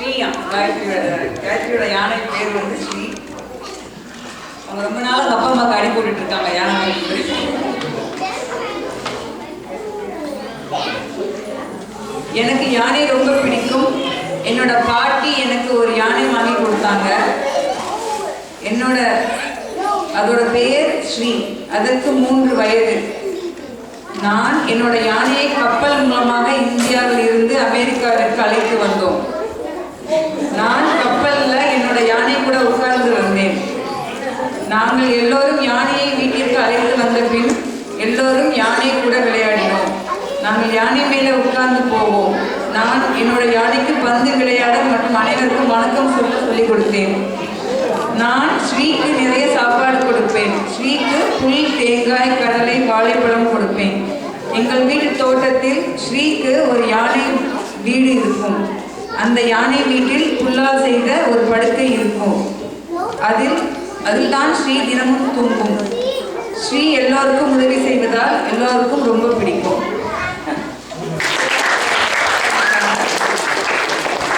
ஸ்ரீயா காயத்ரியோட காயத்ரியோட யானை பேர் வந்து ஸ்ரீ. அவங்க ரொம்ப நாள் அப்பா அம்மாக்கு அடி போட்டுட்டு இருக்காங்க யானை எனக்கு யானை ரொம்ப பிடிக்கும். என்னோட பாட்டி எனக்கு ஒரு யானை வாங்கி கொடுத்தாங்க. என்னோட அதோட பெயர் ஸ்ரீ. அதற்கு மூன்று வயது. நான் என்னோட யானையை கப்பல் மூலமாக இந்தியாவில் இருந்து அமெரிக்காவிற்கு அழைத்து வந்தோம் நான் கப்பல்ல என்னோட யானை கூட உட்கார்ந்து வந்தேன் நாங்கள் எல்லோரும் யானையை வீட்டிற்கு அழைத்து வந்த பின் எல்லோரும் யானை கூட விளையாடினோம். நாங்கள் யானை மேலே உட்கார்ந்து போவோம். நான் என்னோட யானைக்கு பந்து விளையாட மற்றும் அனைவருக்கும் வணக்கம் சொல்ல சொல்லிக் கொடுத்தேன். நான் ஸ்ரீக்கு நிறைய சாப்பாடு கொடுப்பேன். ஸ்ரீக்கு புல் தேங்காய் கடலை வாழைப்பழம் கொடுப்பேன். எங்கள் வீட்டு தோட்டத்தில் ஸ்ரீக்கு ஒரு யானை வீடு இருக்கும். அந்த யானை வீட்டில் புல்லால் செய்த ஒரு படுக்கை இருக்கும். அதில் அதில்தான் ஸ்ரீ தினமும் தூங்கும். ஸ்ரீ எல்லோருக்கும் உதவி செய்வதால்